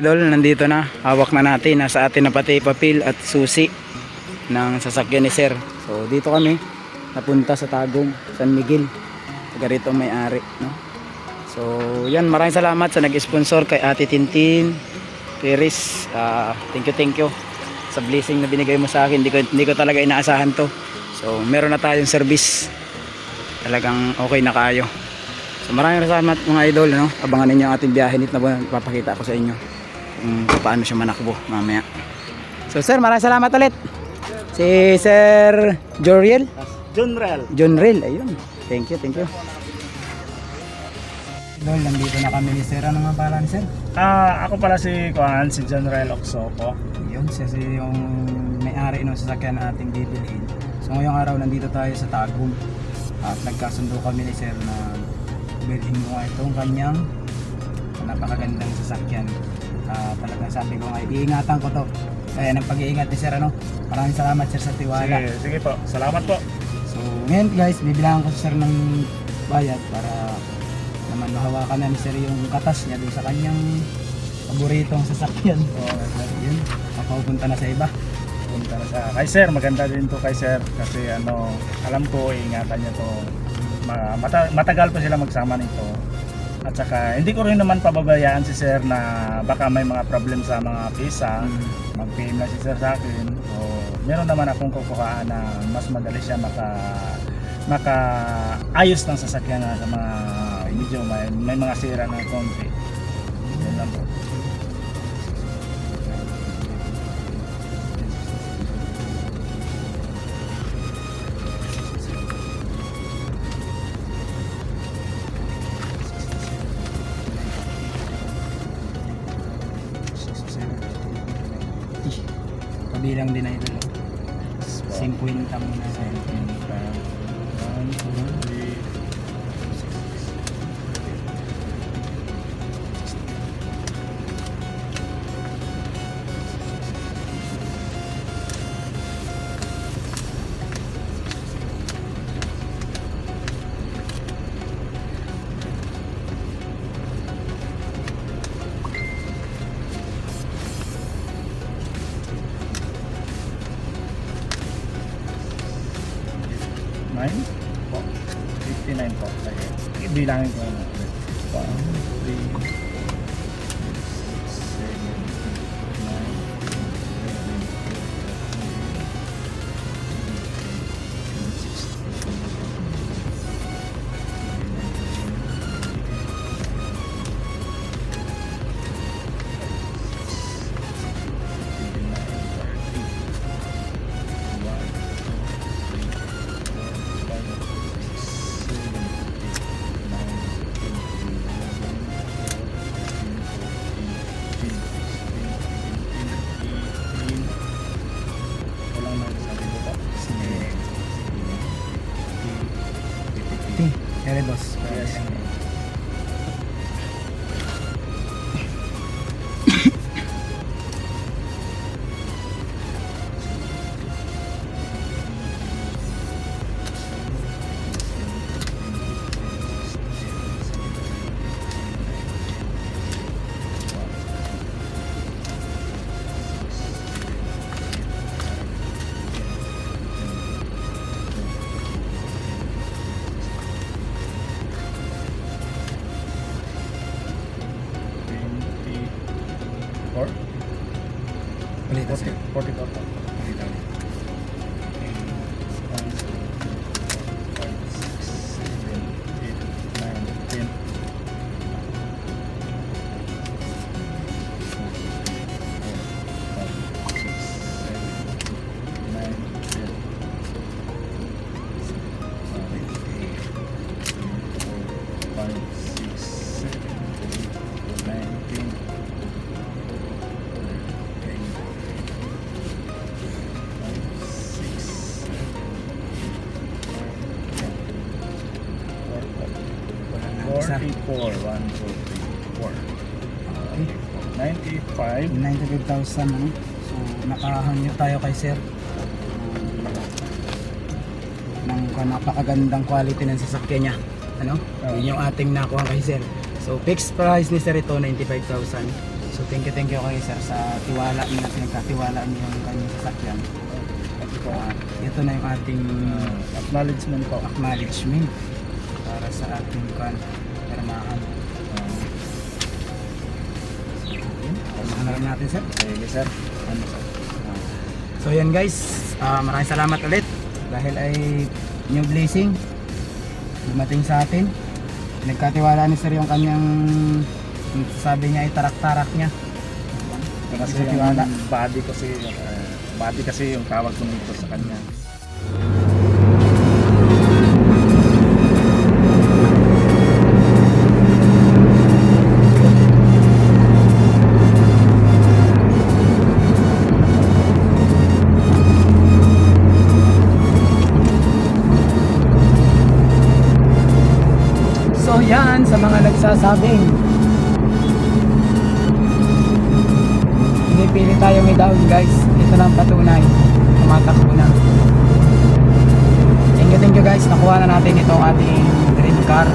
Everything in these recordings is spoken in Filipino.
Idol, nandito na. Hawak na natin. Nasa atin na pati papel at susi ng sasakyan ni Sir. So dito kami napunta sa Tagum, San Miguel. Taga rito may-ari, no? So yan, maraming salamat sa nag-sponsor kay Ate Tintin Peris. Ah, thank you, thank you sa blessing na binigay mo sa akin. Hindi ko, hindi ko talaga inaasahan to. So meron na tayong service. Talagang okay na kayo. So maraming salamat mga idol, no? Abangan ninyo ang ating biyahe nito na papakita ko sa inyo kung paano siya manakbo mamaya. So sir, maraming salamat ulit. Si Sir Joriel, John Rel. John Rel, ayun. Thank you, thank you. Idol, nandito na kami ni Sir. Ano nga pala ni Sir? Ah, ako pala si Kuan, si John Rel Oxoco. Yun, siya si yung may-ari ng sasakyan na ating bibilhin. So ngayong araw nandito tayo sa Tagum at nagkasundo kami ni Sir na bilhin nga itong kanyang napakagandang sasakyan. Ah, talagang sabi ko nga, iingatan ko to. Kaya ng pag-iingat ni Sir, ano? Maraming salamat Sir sa tiwala. Sige, sige po. Salamat po. So ngayon guys, bibilangan ko si Sir ng bayad para naman mahawakan na ni Sir yung katas niya doon sa kanyang paboritong sasakyan. Yun, mapapunta na sa iba. Punta na sa kay Sir, maganda din to kay Sir kasi ano, alam ko ingatan niya to. Ma- mata- matagal pa sila magsama nito. At saka hindi ko rin naman pababayaan si Sir na baka may mga problem sa mga visa. Mag-PM na si Sir sa akin. So, meron naman akong kukuhaan na mas madali siya maka maka ayos ng sasakyan na sa mga medyo may, may mga sira na konti. Yan lang po. Kabilang din Ibilangin ko na. 1, 95,000 ano? So nakahangyo tayo kay sir. Um, ng napakagandang quality ng sasakyan niya. Ano? Oo. Yun yung ating nakuha kay sir. So fixed price ni sir ito 95,000. So thank you, thank you kay sir sa tiwala niya, pinagkatiwala niyo yung kanyang sasakyan. So, ah, ito na yung ating Uh, acknowledgement po. acknowledgement para sa ating kan Rin natin sir? sige sir. Ano sir? So yan guys, ah, maraming salamat ulit dahil ay new blessing dumating sa atin. Nagkatiwala ni sir yung kanyang sabi niya ay tarak-tarak niya. Kasi yung body kasi, uh, body kasi yung tawag ko nito sa kanya. Mga nagsasabing Hindi pili tayong i-down guys. Ito na ang patunay. Tumatakbo na. Thank you, thank you guys. Nakuha na natin itong ating dream car.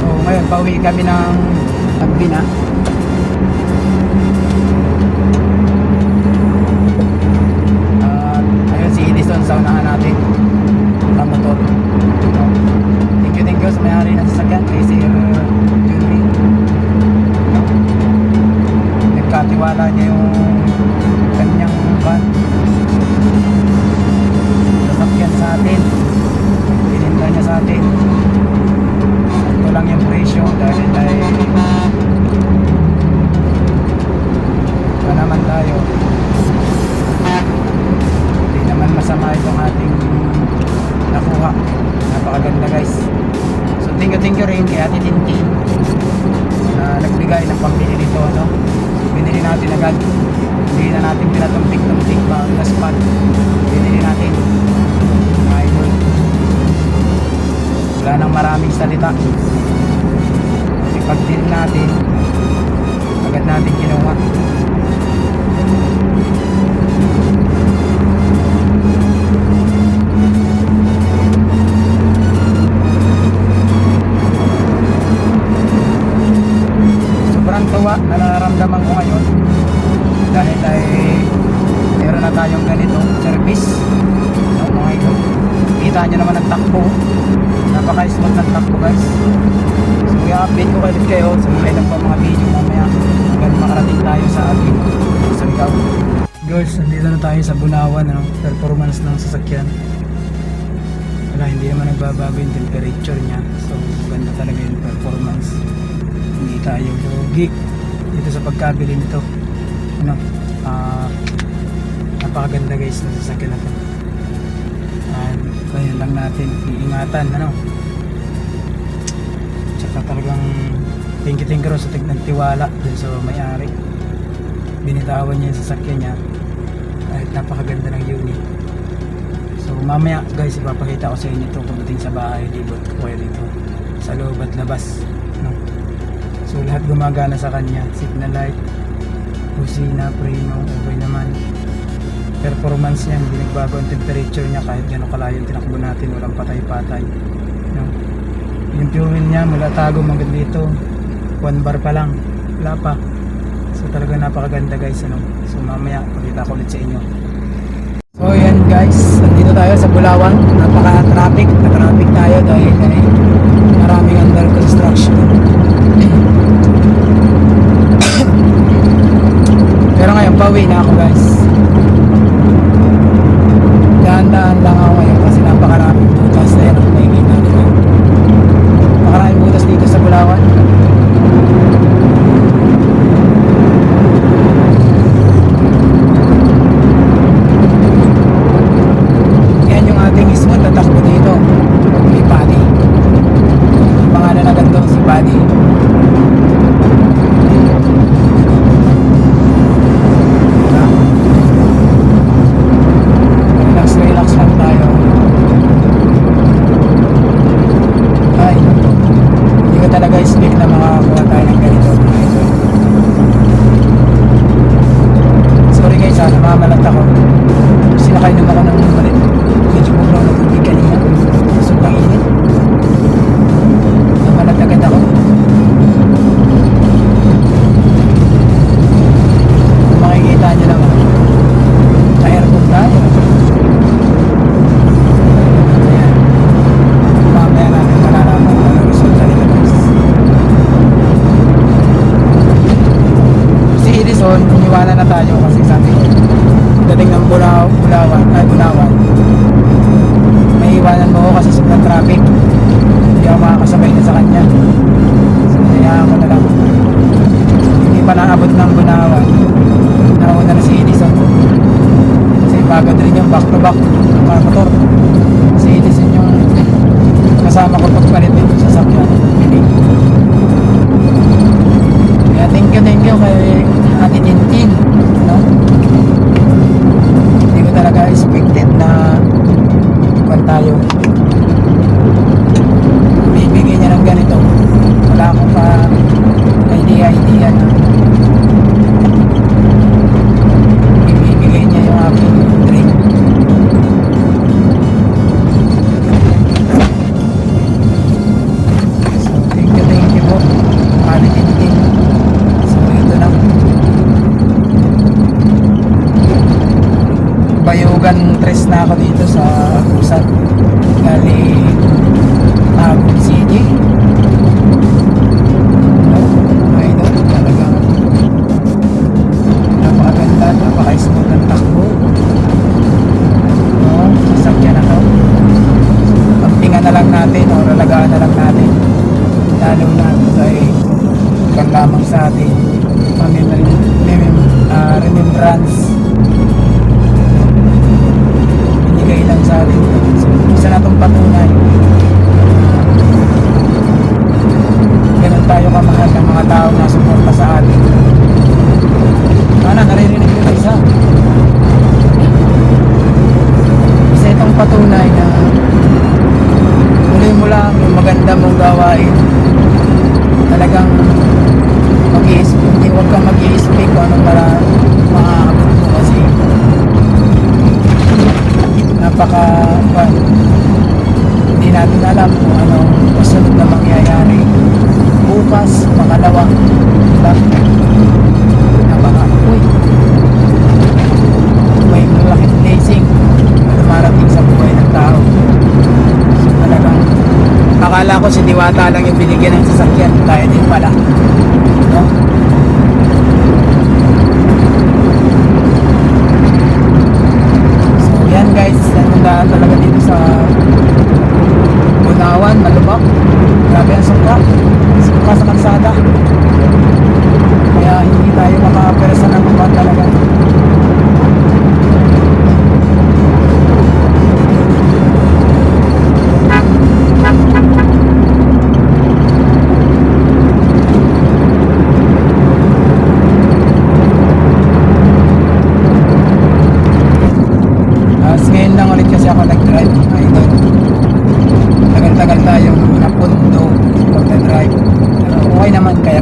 so ngayon, pauwi kami ng Pagbina. At ayun si Edison sa unahan natin. Ang motor. Sa may-ari ng sasakyan kay Sir Junri. Nagkatiwala niya yung kanyang van. Sasakyan sa atin. Agad natin kinuha. Tayo sa Bunawan ano, performance ng sasakyan. Wala hindi naman nagbabago yung temperature niya. So maganda talaga yung performance. Hindi tayo lugi dito sa pagkabili nito. Ano ah napakaganda guys na sasakyan na to. And kaya lang natin iingatan ano. Tsaka talagang thank you thank you sa tignan tiwala dun sa may-ari. Binitawan niya yung sasakyan niya kahit napakaganda ng unit so mamaya guys ipapakita ko sa inyo ito pagdating sa bahay libot ko kayo dito sa loob at labas no? So lahat gumagana sa kanya. Signal light, kusina, preno, okay naman. Performance niya, hindi nagbago ang temperature niya kahit gano'ng kalayo yung tinakbo natin, walang patay-patay. No? Yung fuel niya mula tago hanggang dito, one bar pa lang, wala pa. So talaga napakaganda guys. Ano? So mamaya, pakita ko ulit sa inyo. So yan guys, nandito tayo sa Bulawan. Napaka-traffic, na-traffic tayo dahil ay maraming under construction. Pero ngayon, pauwi na ako guys. na na tayo kasi sabi ko dating ng Bulaw, Bulawan ay Bulawan. May iwanan mo ako kasi sobrang traffic. Hindi ako makakasabay na sa kanya. So hayaan ko na lang. Hindi pa naabot ng Bulawan. Nauna na si Edison. Kasi pagod rin yung back to back ng mga motor. Si Edison yung kasama ko pagpalit dito sa sakyan thank you thank you kay Ate Tintin. expected na kung tayo.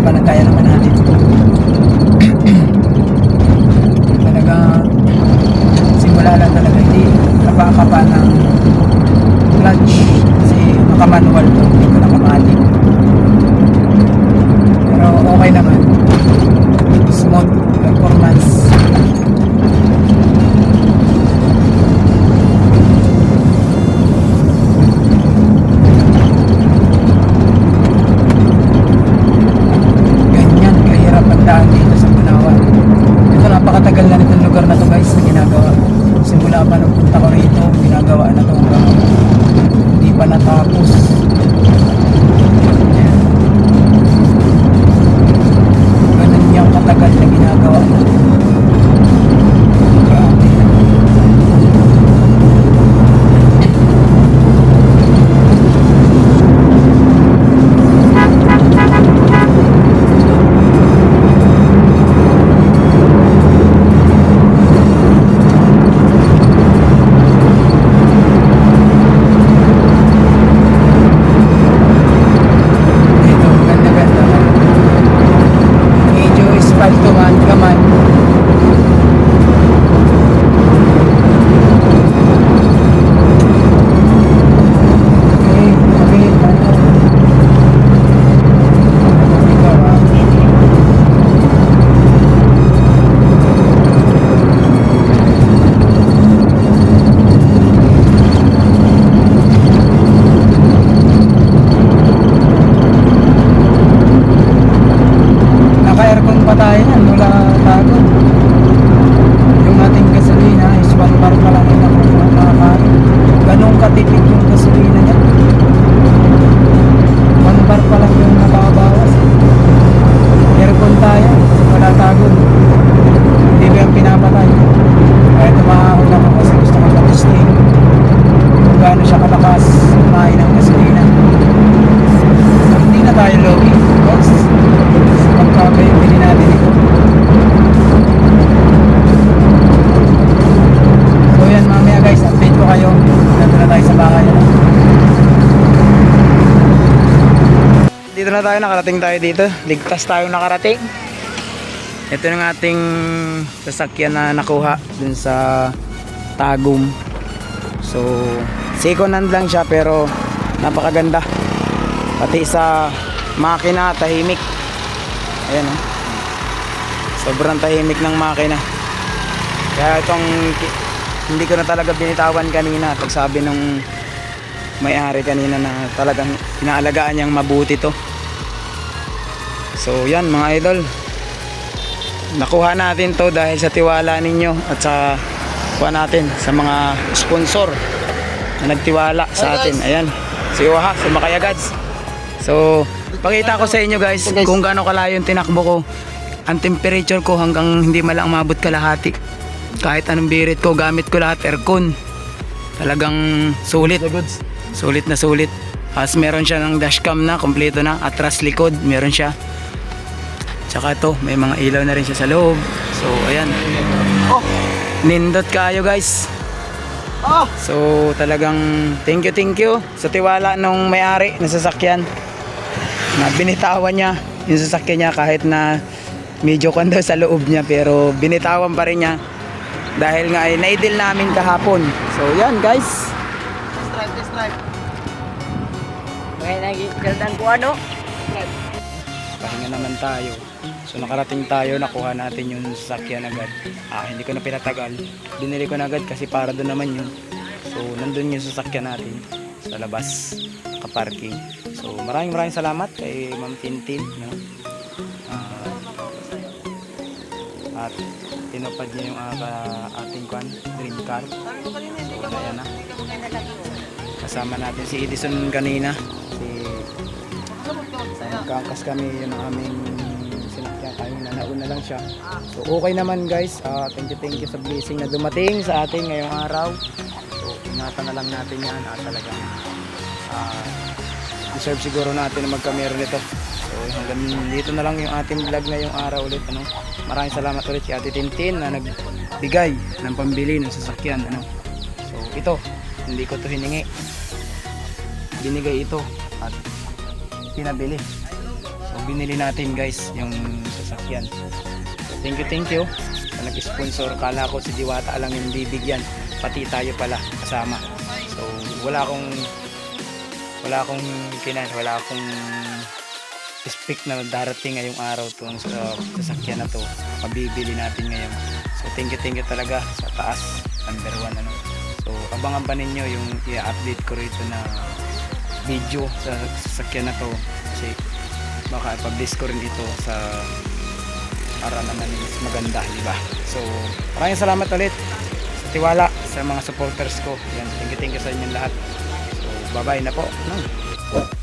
pagkakaiba ng kaya na tayo, nakarating tayo dito. Ligtas tayong nakarating. Ito yung ating sasakyan na nakuha dun sa Tagum. So, second hand lang siya pero napakaganda. Pati sa makina, tahimik. Ayan oh. Sobrang tahimik ng makina. Kaya itong hindi ko na talaga binitawan kanina pag sabi nung may-ari kanina na talagang inaalagaan niyang mabuti to. So yan mga idol. Nakuha natin to dahil sa tiwala ninyo at sa kuha natin sa mga sponsor na nagtiwala sa atin. Ayan. Si Waha, si Makayagads. So, pakita ko sa inyo guys kung gaano kalayo yung tinakbo ko. Ang temperature ko hanggang hindi malang umabot kalahati. Kahit anong birit ko, gamit ko lahat aircon. Talagang sulit. Sulit na sulit. As meron siya ng dashcam na, kompleto na. Atras likod, meron siya. Tsaka ito, may mga ilaw na rin siya sa loob. So, ayan. Oh, nindot kayo guys. So, talagang thank you, thank you sa tiwala nung may-ari ng sasakyan. Na binitawan niya yung sasakyan niya kahit na medyo kondo sa loob niya pero binitawan pa rin niya dahil nga ay naidil namin kahapon. So, yan guys. Stripe, stripe. Ngayon lagi, gandang ko ano? Pahinga naman tayo. So nakarating tayo, nakuha natin yung sasakyan agad. Ah, hindi ko na pinatagal. Binili ko na agad kasi para doon naman yun. So nandun yung sasakyan natin sa labas, kaparking. So maraming maraming salamat kay Ma'am Tintin. No? Ah, at tinupad niya yung uh, ating kwan, dream car. So ayan na. Kasama natin si Edison kanina. Si Nagkakas kami yun ang aming. Nauna lang siya. So okay naman guys. Ah, thank you thank you sa blessing na dumating sa atin ngayong araw. So ingatan na lang natin yan. Ah, talagang ah, deserve siguro natin na magkamero nito. So hanggang dito na lang yung ating vlog ngayong araw ulit. Ano? Maraming salamat ulit si Ate Tintin na nagbigay ng pambili ng sasakyan. Ano? So ito, hindi ko to hiningi. Binigay ito at pinabili. So binili natin guys yung sasakyan. So, thank you, thank you. Sa nag-sponsor, kala ko si Diwata lang yung bibigyan. Pati tayo pala kasama. So wala akong wala akong kinan, wala akong speak na darating ngayong araw tong sa sasakyan na to. Mabibili natin ngayon. So thank you, thank you talaga sa taas. Number one ano. So abangan pa ninyo yung i-update ko rito na video sa sasakyan na to kasi baka i-publish ko rin ito sa para naman mas maganda, di ba? So, maraming salamat ulit sa tiwala sa mga supporters ko. Yan, thank you, thank you sa inyong lahat. So, bye-bye na po. No?